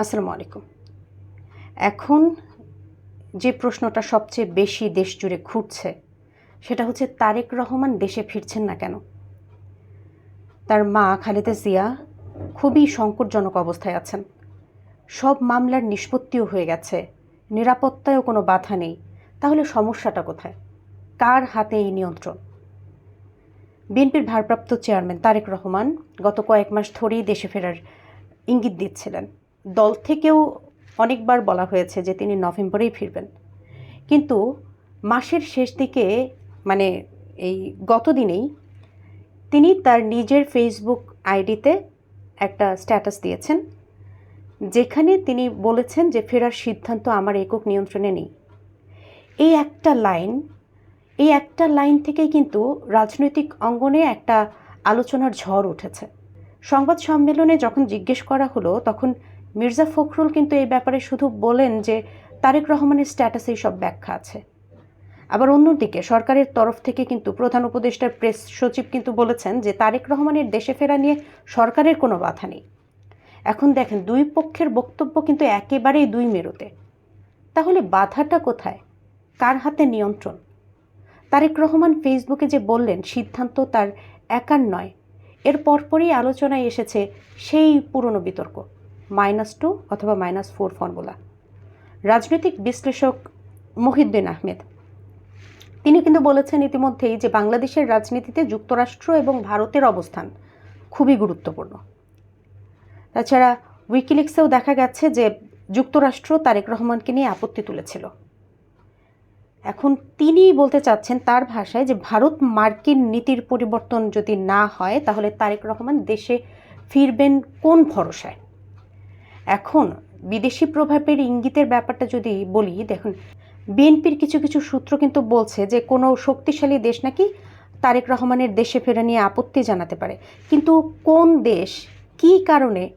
আসসালামু আলাইকুম। এখন যে প্রশ্নটা সবচেয়ে বেশি দেশ জুড়ে ঘুরছে, সেটা হচ্ছে তারেক রহমান দেশে ফিরছেন না কেন? তার মা খালেদা জিয়া খুবই সংকটজনক অবস্থায় আছেন। সব মামলার নিষ্পত্তিও হয়ে গেছে, নিরাপত্তায়ও কোনো বাধা নেই। তাহলে সমস্যাটা কোথায়? কার হাতে এই নিয়ন্ত্রণ? বিএনপির ভারপ্রাপ্ত চেয়ারম্যান তারেক রহমান গত কয়েক মাস ধরেই দেশে ফেরার ইঙ্গিত দিচ্ছিলেন। দল থেকেও অনেকবার বলা হয়েছে যে তিনি নভেম্বরেই ফিরবেন। কিন্তু মাসের শেষ দিকে মানে এই গত দিনেই তিনি তার নিজের ফেসবুক আইডিতে একটা স্ট্যাটাস দিয়েছেন, যেখানে তিনি বলেছেন যে ফেরার সিদ্ধান্ত আমার একক নিয়ন্ত্রণে নেই। এই একটা লাইন, এই একটা লাইন থেকেই কিন্তু রাজনৈতিক অঙ্গনে একটা আলোচনার ঝড় উঠেছে। সংবাদ সম্মেলনে যখন জিজ্ঞেস করা হলো, তখন মির্জা ফখরুল কিন্তু এই ব্যাপারে শুধু বলেন যে তারেক রহমানের স্ট্যাটাসেই সব ব্যাখ্যা আছে। আবার অন্যদিকে সরকারের তরফ থেকে কিন্তু প্রধান উপদেষ্টার প্রেস সচিব কিন্তু বলেছেন যে তারেক রহমানের দেশে ফেরা নিয়ে সরকারের কোনো বাধা নেই। এখন দেখেন, দুই পক্ষের বক্তব্য কিন্তু একেবারেই দুই মেরুতে। তাহলে বাধাটা কোথায়? কার হাতে নিয়ন্ত্রণ? তারেক রহমান ফেসবুকে যে বললেন, সিদ্ধান্ত তার একার নয়। এর পরপরই আলোচনায় এসেছে সেই পুরনো বিতর্ক। মাইনাস টু অথবা মাইনাস ফোর ফর্মুলা। রাজনৈতিক বিশ্লেষক মহিউদ্দিন আহমেদ। তিনি কিন্তু বলেছেন ইতিমধ্যেই যে বাংলাদেশের রাজনীতিতে যুক্তরাষ্ট্র এবং ভারতের অবস্থান খুবই গুরুত্বপূর্ণ। তাছাড়া উইকিলিক্সেও দেখা গেছে যে যুক্তরাষ্ট্র তারেক রহমানকে নিয়ে আপত্তি তুলেছিল। এখন তিনি বলতে চাচ্ছেন তার ভাষায় যে ভারত মার্কিন নীতির পরিবর্তন যদি না হয়, তাহলে তারেক রহমান দেশে ফিরবেন কোন ভরসায়? এখন বিদেশি প্রভাবের ইঙ্গিতের ব্যাপারটা যদি বলি, দেখুন, বিএনপির কিছু কিছু সূত্র কিন্তু বলছে যে কোনো শক্তিশালী দেশ নাকি তারেক রহমানের দেশে ফেরা নিয়ে আপত্তি জানাতে পারে। কিন্তু কোন দেশ, কী কারণে,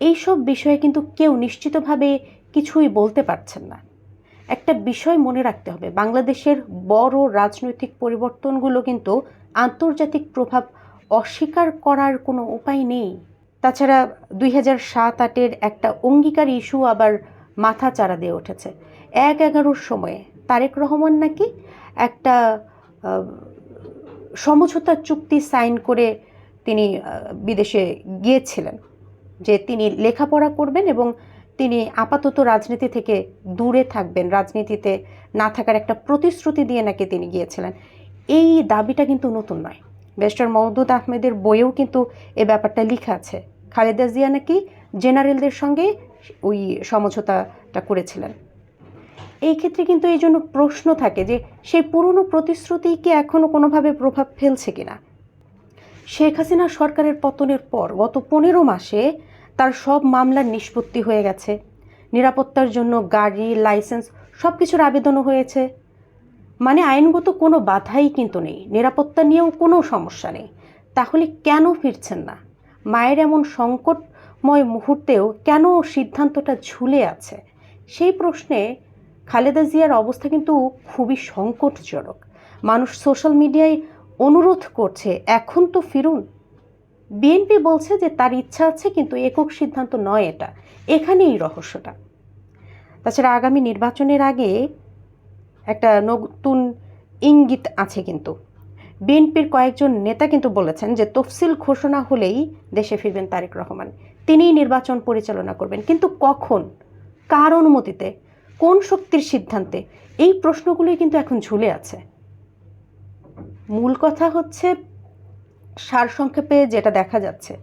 এইসব বিষয়ে কিন্তু কেউ নিশ্চিতভাবে কিছুই বলতে পারছেন না। একটা বিষয় মনে রাখতে হবে, বাংলাদেশের বড় রাজনৈতিক পরিবর্তনগুলো কিন্তু আন্তর্জাতিক প্রভাব অস্বীকার করার কোনো উপায় নেই। তাছাড়া দুই হাজার সাত আটের একটা অঙ্গীকার ইস্যু আবার মাথা চারা দিয়ে উঠেছে। এক এগারোর সময়ে তারেক রহমান নাকি একটা আহ, সমঝোতা চুক্তি সাইন করে তিনি বিদেশে গিয়েছিলেন যে তিনি লেখাপড়া করবেন এবং তিনি আপাতত রাজনীতি থেকে দূরে থাকবেন রাজনীতিতে না থাকার একটা প্রতিশ্রুতি দিয়ে নাকি তিনি গিয়েছিলেন। এই দাবিটা কিন্তু নতুন নয়। বেস্টার মওদুদ আহমেদের বইয়েও কিন্তু এ ব্যাপারটা লেখা আছে। খালেদা জিয়া নাকি জেনারেলদের সঙ্গে ওই সমঝোতাটা করেছিলেন। এই ক্ষেত্রে কিন্তু এই জন্য প্রশ্ন থাকে যে সেই পুরনো প্রতিশ্রুতি কি এখনও কোনোভাবে প্রভাব ফেলছে কিনা? শেখ হাসিনা সরকারের পতনের পর গত পনেরো মাসে তার সব মামলার নিষ্পত্তি হয়ে গেছে। নিরাপত্তার জন্য গাড়ি, লাইসেন্স সব কিছুর আবেদনও হয়েছে। মানে আইনগত কোনো বাধাই কিন্তু নেই, নিরাপত্তা নিয়েও কোনো সমস্যা নেই। তাহলে কেন ফিরছেন না? মায়ের এমন সংকটময় মুহূর্তেও কেন সিদ্ধান্তটা ঝুলে আছে? সেই প্রশ্নে খালেদা জিয়ার অবস্থা কিন্তু খুবই সংকটজনক। মানুষ সোশ্যাল মিডিয়ায় অনুরোধ করছে, এখন তো ফিরুন। বিএনপি বলছে যে তার ইচ্ছা আছে, কিন্তু একক সিদ্ধান্ত নয় এটা। এখানেই রহস্যটা। তাছাড়া আগামী নির্বাচনের আগে একটা নতুন ইঙ্গিত আছে কিন্তু। বিএনপির কয়েকজন নেতা কিন্তু বলেছেন যে তফসিল ঘোষণা হলেই দেশে ফিরবেন তারেক রহমান। তিনিই নির্বাচন পরিচালনা করবেন। কিন্তু কখন? কার অনুমতিতে? কোন শক্তির সিদ্ধান্তে? এই প্রশ্নগুলোই কিন্তু এখন ঝুলে আছে। মূল কথা হচ্ছে সারসংক্ষেপে যেটা দেখা যাচ্ছে,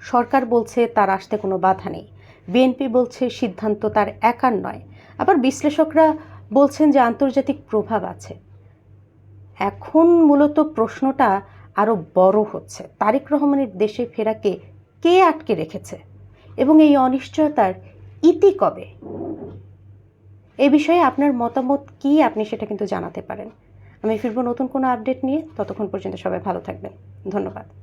সরকার বলছে তার আসতে কোনো বাধা নেই। বিএনপি বলছে সিদ্ধান্ত তার একার নয়। আবার বিশ্লেষকরা বলছেন যে আন্তর্জাতিক প্রভাব আছে। এখন মূলত প্রশ্নটা আরও বড় হচ্ছে। তারেক রহমানের দেশে ফেরাকে কে আটকে রেখেছে? এবং এই অনিশ্চয়তার ইতি কবে? এ বিষয়ে আপনার মতামত কি? আপনি সেটা কিন্তু জানাতে পারেন। আমি ফিরবো নতুন কোনো আপডেট নিয়ে। ততক্ষণ পর্যন্ত সবাই ভালো থাকবেন। ধন্যবাদ।